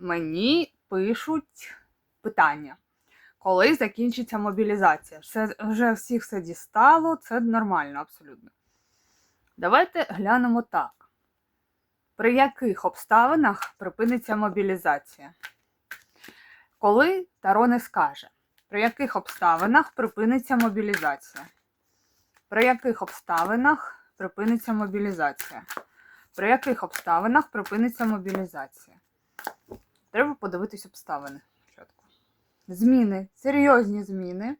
мені пишуть питання. Коли закінчиться мобілізація? Все, вже всіх все дістало, це нормально абсолютно. Давайте глянемо так. При яких обставинах припиниться мобілізація? Коли Таро не скаже, при яких обставинах припиниться мобілізація? При яких обставинах припиниться мобілізація? При яких обставинах припиниться мобілізація? Треба подивитись обставини спочатку. Зміни, серйозні зміни.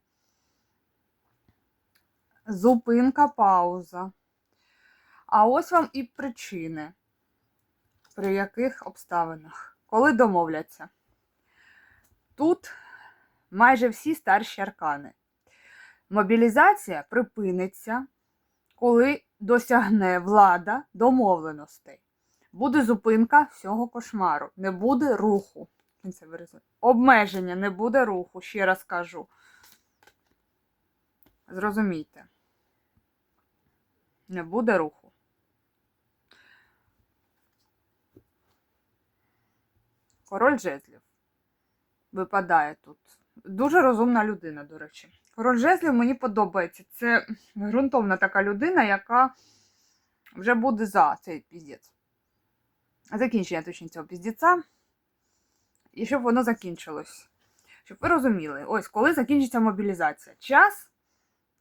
Зупинка, пауза. А ось вам і причини. При яких обставинах? Коли домовляться? Тут майже всі старші аркани. Мобілізація припиниться, коли досягне влада домовленостей. Буде зупинка всього кошмару, не буде руху. Обмеження не буде руху, ще раз кажу. Зрозумійте. Не буде руху. Король жезлів випадає тут. Дуже розумна людина, до речі. Король жезлів мені подобається. Це ґрунтовна така людина, яка вже буде за цей піздець. Закінчення точно цього піздеця. І щоб воно закінчилось. Щоб ви розуміли, ось коли закінчиться мобілізація. Час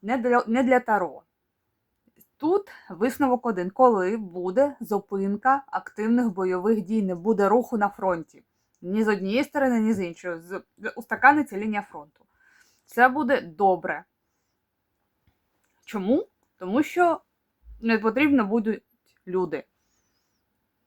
не для, не для таро. Тут висновок один. Коли буде зупинка активних бойових дій, не буде руху на фронті. Ні з однієї сторони, ні з іншої. Устаканиться лінія фронту. Це буде добре. Чому? Тому що не потрібно будуть люди.